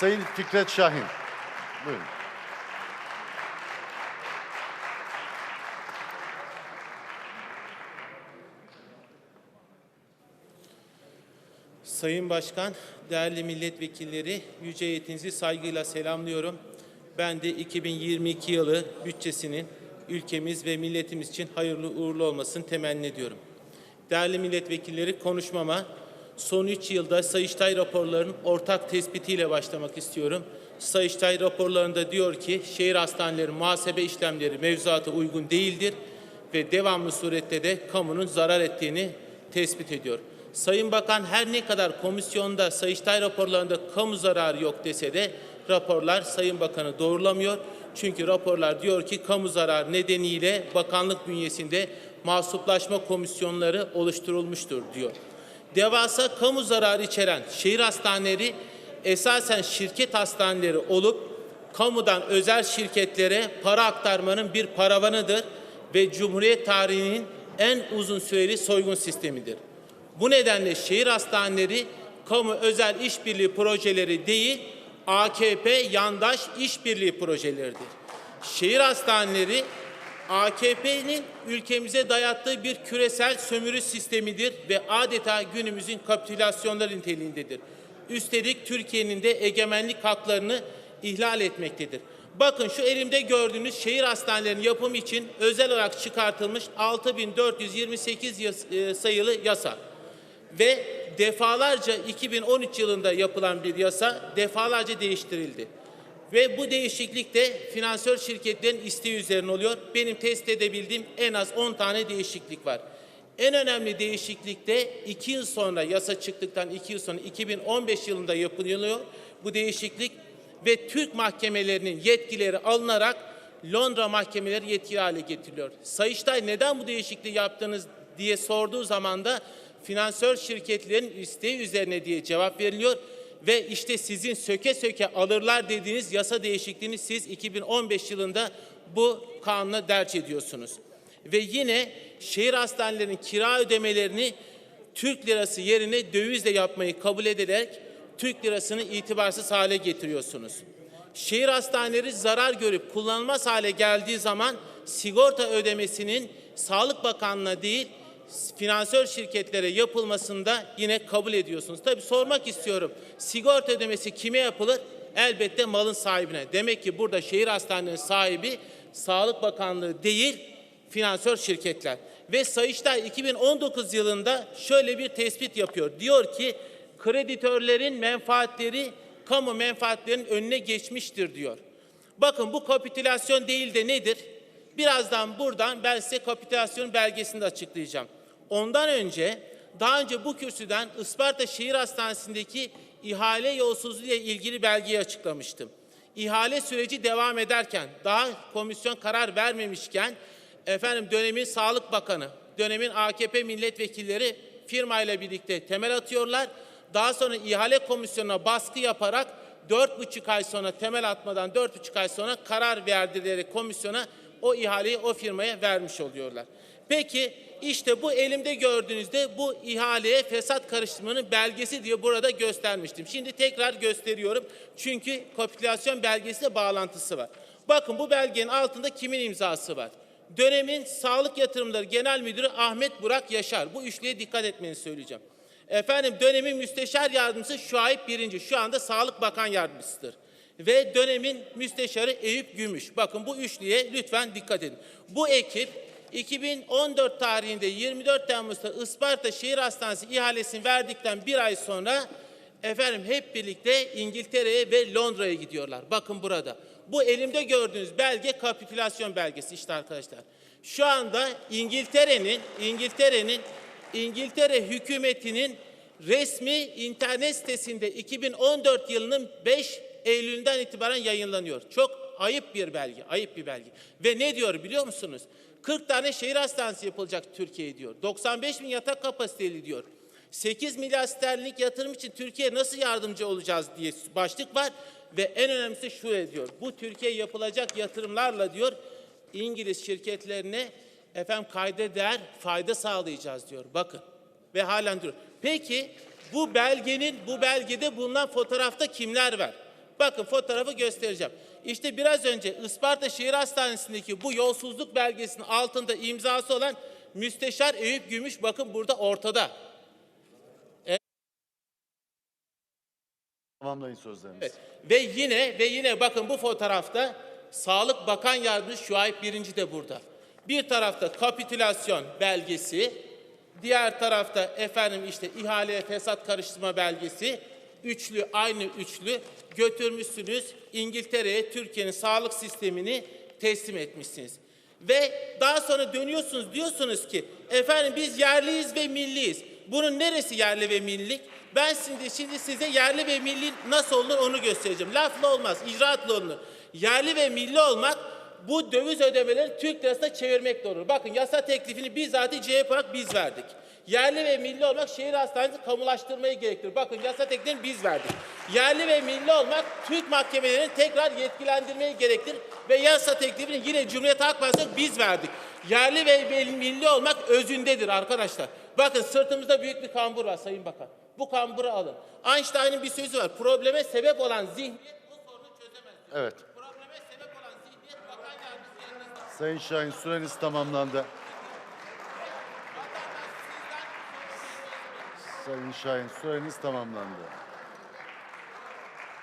Sayın Fikret Şahin. Buyurun. Sayın Başkan, değerli milletvekilleri, yüce heyetinizi saygıyla selamlıyorum. Ben de 2022 yılı bütçesinin ülkemiz ve milletimiz için hayırlı uğurlu olmasını temenni ediyorum. Değerli milletvekilleri, konuşmama son 3 yılda Sayıştay raporlarının ortak tespitiyle başlamak istiyorum. Sayıştay raporlarında diyor ki şehir hastaneleri muhasebe işlemleri mevzuata uygun değildir ve devamlı surette de kamunun zarar ettiğini tespit ediyor. Sayın Bakan her ne kadar komisyonda Sayıştay raporlarında kamu zararı yok dese de raporlar Sayın Bakan'ı doğrulamıyor. Çünkü raporlar diyor ki kamu zararı nedeniyle bakanlık bünyesinde mahsuplaşma komisyonları oluşturulmuştur diyor. Devasa kamu zararı içeren şehir hastaneleri esasen şirket hastaneleri olup kamudan özel şirketlere para aktarmanın bir paravanıdır ve Cumhuriyet tarihinin en uzun süreli soygun sistemidir. Bu nedenle şehir hastaneleri kamu özel işbirliği projeleri değil, AKP yandaş işbirliği projeleridir. Şehir hastaneleri AKP'nin ülkemize dayattığı bir küresel sömürü sistemidir ve adeta günümüzün kapitülasyonları niteliğindedir. Üstelik Türkiye'nin de egemenlik haklarını ihlal etmektedir. Bakın şu elimde gördüğünüz şehir hastanelerinin yapımı için özel olarak çıkartılmış 6428 yas- e, sayılı yasa ve defalarca 2013 yılında yapılan bir yasa defalarca değiştirildi. Ve bu değişiklik de finansör şirketlerin isteği üzerine oluyor. Benim test edebildiğim en az 10 tane değişiklik var. En önemli değişiklik de 2 yıl sonra yasa çıktıktan 2 yıl sonra 2015 yılında yapılıyor bu değişiklik ve Türk mahkemelerinin yetkileri alınarak Londra mahkemeleri yetkili hale getiriliyor. Sayıştay neden bu değişikliği yaptınız diye sorduğu zaman da finansör şirketlerin isteği üzerine diye cevap veriliyor ve işte sizin söke söke alırlar dediğiniz yasa değişikliğini siz 2015 yılında bu kanuna derç ediyorsunuz. Ve yine şehir hastanelerinin kira ödemelerini Türk lirası yerine dövizle yapmayı kabul ederek Türk lirasını itibarsız hale getiriyorsunuz. Şehir hastaneleri zarar görüp kullanılmaz hale geldiği zaman sigorta ödemesinin Sağlık Bakanlığı'na değil finansör şirketlere yapılmasında yine kabul ediyorsunuz. Tabii sormak istiyorum. Sigorta ödemesi kime yapılır? Elbette malın sahibine. Demek ki burada şehir hastanelerinin sahibi Sağlık Bakanlığı değil, finansör şirketler. Ve Sayıştay 2019 yılında şöyle bir tespit yapıyor. Diyor ki kreditörlerin menfaatleri kamu menfaatlerinin önüne geçmiştir diyor. Bakın bu kapitülasyon değil de nedir? Birazdan buradan ben size kapitülasyon belgesini de açıklayacağım. Ondan önce daha önce bu kürsüden Isparta Şehir Hastanesi'ndeki ihale yolsuzluğu ile ilgili belgeyi açıklamıştım. İhale süreci devam ederken, daha komisyon karar vermemişken efendim dönemin Sağlık Bakanı, dönemin AKP milletvekilleri firmayla birlikte temel atıyorlar. Daha sonra ihale komisyonuna baskı yaparak dört buçuk ay sonra temel atmadan dört buçuk ay sonra karar verdileri komisyona o ihaleyi o firmaya vermiş oluyorlar. Peki işte bu elimde gördüğünüzde bu ihaleye fesat karıştırmanın belgesi diye burada göstermiştim. Şimdi tekrar gösteriyorum. Çünkü kapitülasyon belgesiyle bağlantısı var. Bakın bu belgenin altında kimin imzası var? Dönemin Sağlık Yatırımları Genel Müdürü Ahmet Burak Yaşar. Bu üçlüye dikkat etmenizi söyleyeceğim. Efendim dönemin müsteşar yardımcısı Şuayb Birinci. Şu anda Sağlık Bakan Yardımcısıdır. Ve dönemin müsteşarı Eyüp Gümüş. Bakın bu üçlüye lütfen dikkat edin. Bu ekip 2014 tarihinde 24 Temmuz'da Isparta Şehir Hastanesi ihalesini verdikten bir ay sonra efendim hep birlikte İngiltere'ye ve Londra'ya gidiyorlar. Bakın burada. Bu elimde gördüğünüz belge kapitülasyon belgesi işte arkadaşlar. Şu anda İngiltere'nin İngiltere'nin İngiltere hükümetinin resmi internet sitesinde 2014 yılının 5 Eylül'den itibaren yayınlanıyor. Çok ayıp bir belge, ayıp bir belge. Ve ne diyor biliyor musunuz? 40 tane şehir hastanesi yapılacak Türkiye diyor. 95 bin yatak kapasiteli diyor. 8 milyar sterlinlik yatırım için Türkiye nasıl yardımcı olacağız diye başlık var. Ve en önemlisi şu diyor. Bu Türkiye yapılacak yatırımlarla diyor İngiliz şirketlerine efendim kayda değer fayda sağlayacağız diyor. Bakın ve halen diyor. Peki bu belgenin bu belgede bulunan fotoğrafta kimler var? Bakın fotoğrafı göstereceğim. İşte biraz önce Isparta Şehir Hastanesi'ndeki bu yolsuzluk belgesinin altında imzası olan Müsteşar Eyüp Gümüş bakın burada ortada. Tamamlayın sözlerinizi. Evet. Ve yine ve yine bakın bu fotoğrafta Sağlık Bakan Yardımcısı Şuayb Birinci de burada. Bir tarafta kapitülasyon belgesi, diğer tarafta efendim işte ihaleye fesat karıştırma belgesi, üçlü aynı üçlü götürmüşsünüz İngiltere'ye Türkiye'nin sağlık sistemini teslim etmişsiniz. Ve daha sonra dönüyorsunuz diyorsunuz ki efendim biz yerliyiz ve milliyiz. Bunun neresi yerli ve millilik? Ben şimdi, şimdi size yerli ve milli nasıl olur onu göstereceğim. Lafla olmaz, icraatla olur. Yerli ve milli olmak bu döviz ödemeleri Türk lirasına çevirmek olur. Bakın yasa teklifini bizzat CHP olarak biz verdik. Yerli ve milli olmak şehir hastanesi kamulaştırmayı gerektirir. Bakın yasa teklifini biz verdik. Yerli ve milli olmak Türk mahkemelerini tekrar yetkilendirmeyi gerektirir. Ve yasa teklifini yine Cumhuriyet Halk Partisi'ne biz verdik. Yerli ve milli olmak özündedir arkadaşlar. Bakın sırtımızda büyük bir kambur var Sayın Bakan. Bu kamburu alın. Einstein'ın bir sözü var. Probleme sebep olan zihniyet bu sorunu çözemez. Evet. Probleme sebep olan zihniyet bakan yardımcısı elinizde. Sayın Şahin süreniz tamamlandı. Sayın Şahin süreniz tamamlandı.